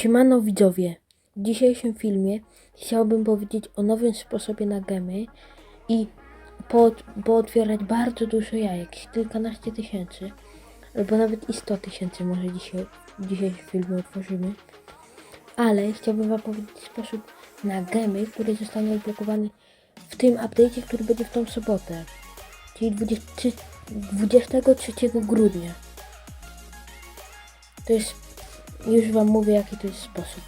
Siemano widzowie, w dzisiejszym filmie chciałbym powiedzieć o nowym sposobie na gemy i pootwierać bardzo dużo jajek, kilkanaście tysięcy, albo nawet i 100 tysięcy może dzisiaj, w dzisiejszym filmie otworzymy. Ale chciałbym wam powiedzieć sposób na gemy, które zostaną odblokowane w tym update'cie, który będzie w tą sobotę, czyli 23, 23 grudnia. To jest już wam mówię, jaki to jest sposób.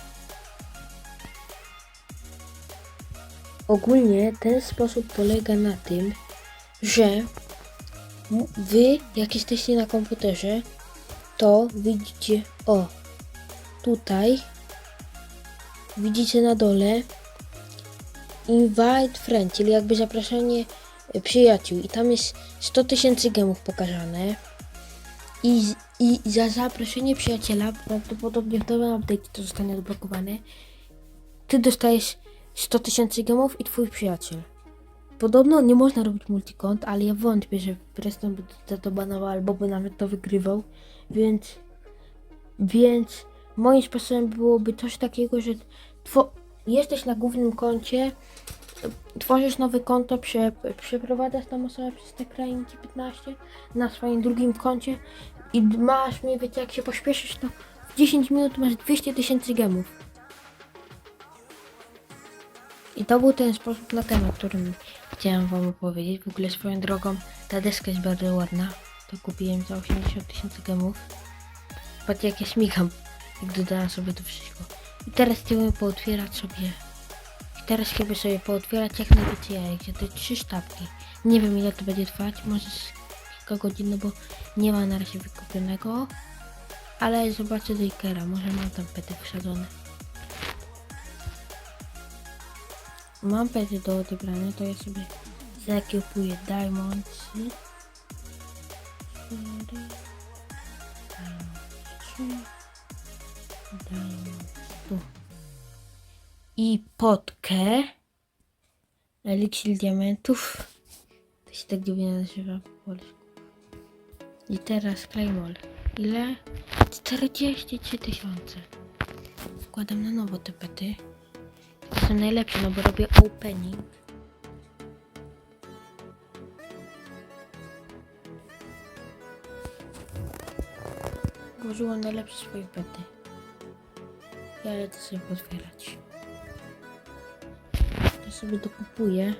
Ogólnie ten sposób polega na tym, że wy, jak jesteście na komputerze, to widzicie, o, tutaj, widzicie na dole invite friend, czyli jakby zapraszanie przyjaciół i tam jest 100 tysięcy gemów pokazane. I, I za zaproszenie przyjaciela, prawdopodobnie w nowym update to zostanie odblokowane, ty dostajesz 100 tysięcy gemów i twój przyjaciel. Podobno nie można robić multikont, ale ja wątpię, że Preston by to banował albo by nawet to wygrywał, więc więc moim sposobem byłoby coś takiego, że jesteś na głównym koncie, tworzysz nowe konto, prze, przeprowadzasz tam osobę przez te krainki 15 na swoim drugim koncie i masz mniej więcej jak się pośpieszysz, to w 10 minut masz 200 tysięcy gemów. I to był ten sposób na temat, którym chciałem wam opowiedzieć. W ogóle swoją drogą ta deska jest bardzo ładna. To kupiłem za 80 tysięcy gemów. Patrzcie jak ja śmigam, jak dodałem sobie to wszystko. I teraz chciałbym pootwierać sobie teraz chciałbym sobie pootwierać jak najwięcej jajek, te trzy sztabki. Nie wiem ile to będzie trwać, może kilka godzin, no bo nie ma na razie wykupionego. Ale zobaczę do Ikera, może mam tam pety wsadzone. Mam pety do odebrania, to ja sobie zakupuję Diamondsy. Cztery. Trzy. Diamond. Tu i potkę. Eliksir diamentów. To się tak dziwnie nazywa po polsku. I teraz Claymore. Ile? 43 tysiące. Wkładam na nowo te pety. To są najlepsze, no bo robię opening. Włożyłam najlepsze swoje pety. Ja lecę sobie potwierać. Sobie dokupuję.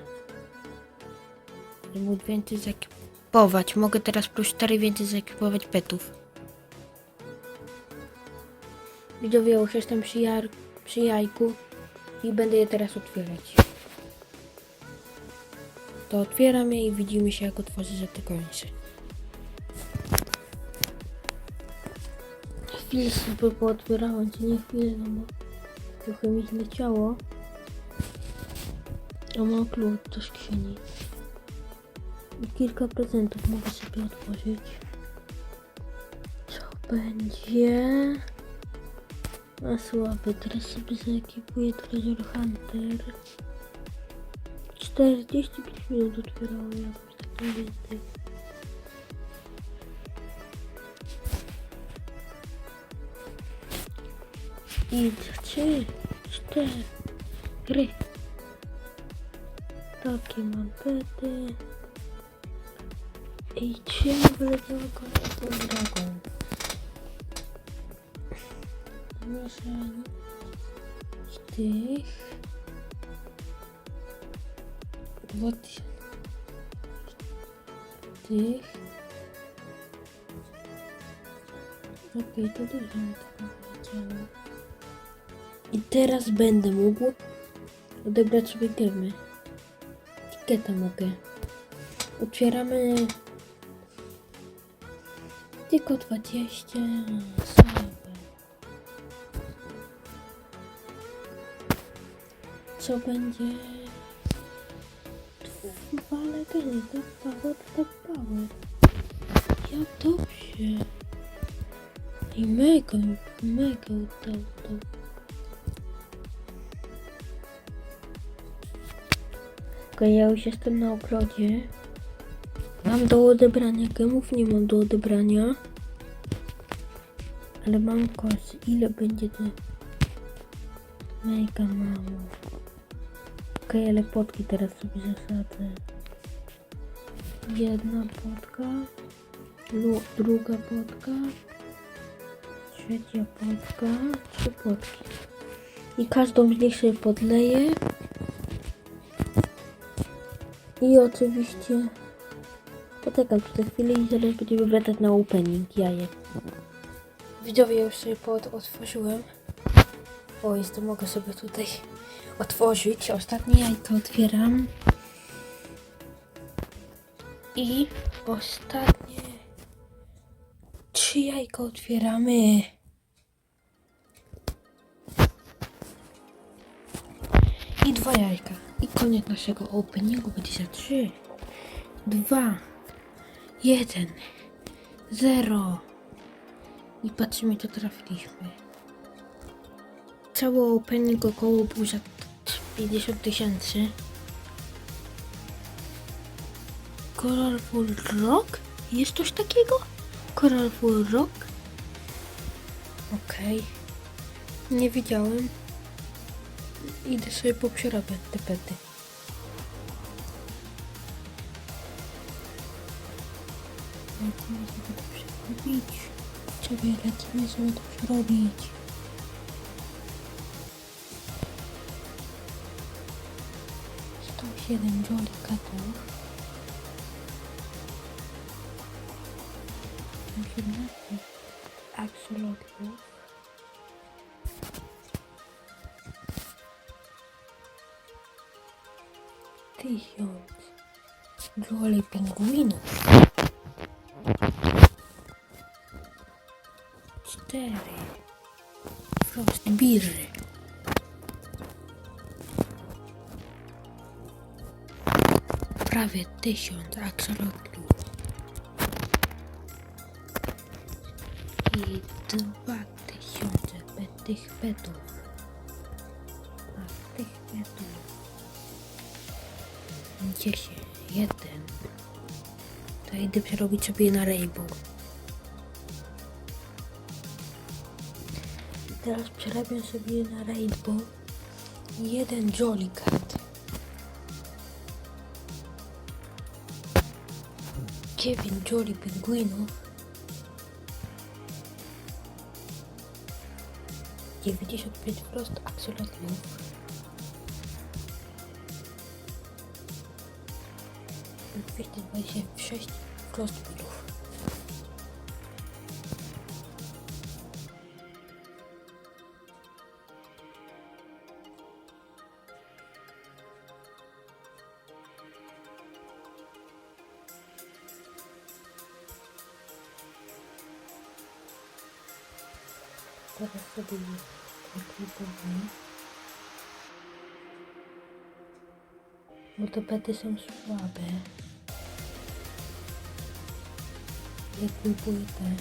Żeby móc więcej zakupować. Mogę teraz plus 4 więcej zakupować petów. Widzowie, już jestem przy, jar- przy jajku i będę je teraz otwierać. To otwieram je i widzimy się jak otworzę za te końce. Chwilę sobie pootwierałem, czy nie chwilę, no bo trochę mi zleciało. A mam klucz do skrzyni. I kilka prezentów mogę sobie otworzyć. Co będzie? A słabe, teraz sobie zaekipuję Treasure Hunter. 45 minut otwierałem jakoś tak mniej więcej. I trzy, cztery. Takie mam pety. I trzy wyleciały kolejną drogą. Z tych tysiące tych Okej, to dużo mi tego wyleciało. I teraz będę mógł odebrać sobie gemy. Etykietę mogę. Otwieramy tylko 20 słabe. Co będzie? Dwa legendy, tak power, tak power. Jak dobrze. I mega, mega udał Okej, ja już jestem na ogrodzie. Mam do odebrania gemów, nie mam do odebrania. Ale mam kos. Ile będzie to? Mega mało. Okej, ale potki teraz sobie zasadzę. Jedna potka. Druga potka. Trzecia potka. Trzy potki. I każdą z nich sobie podleję. I oczywiście poczekam tutaj chwilę i zaraz będziemy wracać na opening jajek. Widzowie, już sobie pod otworzyłem. O, jest to mogę sobie tutaj otworzyć. Ostatnie jajko otwieram. I ostatnie trzy jajka otwieramy. I dwa jajka. I koniec naszego openingu będzie za trzy, dwa, jeden, zero. I patrzymy, co trafiliśmy. Cały opening około był za 50 tysięcy. Colorful Rock? Jest coś takiego? Colorful Rock? Okej. Nie widziałem. Idę sobie poprzerabiać te pety. Lecimy sobie to przerobić. Sobie lecimy sobie to przerobić. Sto siedem jolikatów. Siedemnaście axolotlów. Tysiąc joli pingwinów. Cztery frostbirzy. Prawie tysiąc axolotlów. I dwa tysiące tych petów. A tych petów. Dziesięć, jeden. To idę przerobić sobie na rainbow. Teraz przerabiam sobie na rainbow jeden jolly cat. Dziewięć jolly pingwinów. 95 wprost axolotlów. Dwadzieścia sześć frostbilów. Teraz sobie zaklipuję. Bo te pety są słabe. Zaklipuję te.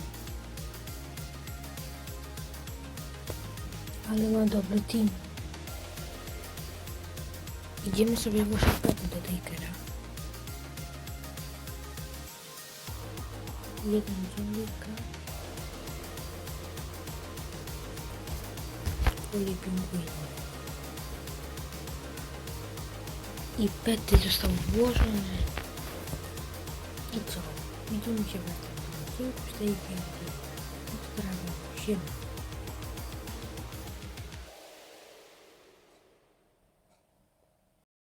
Ale ma dobry team. Idziemy sobie pety do Takera. Jeden dziennika. Uli pingwiny. I pety zostały włożone. I co? Widzimy się w Всім стейкенький. Отправимо. Ще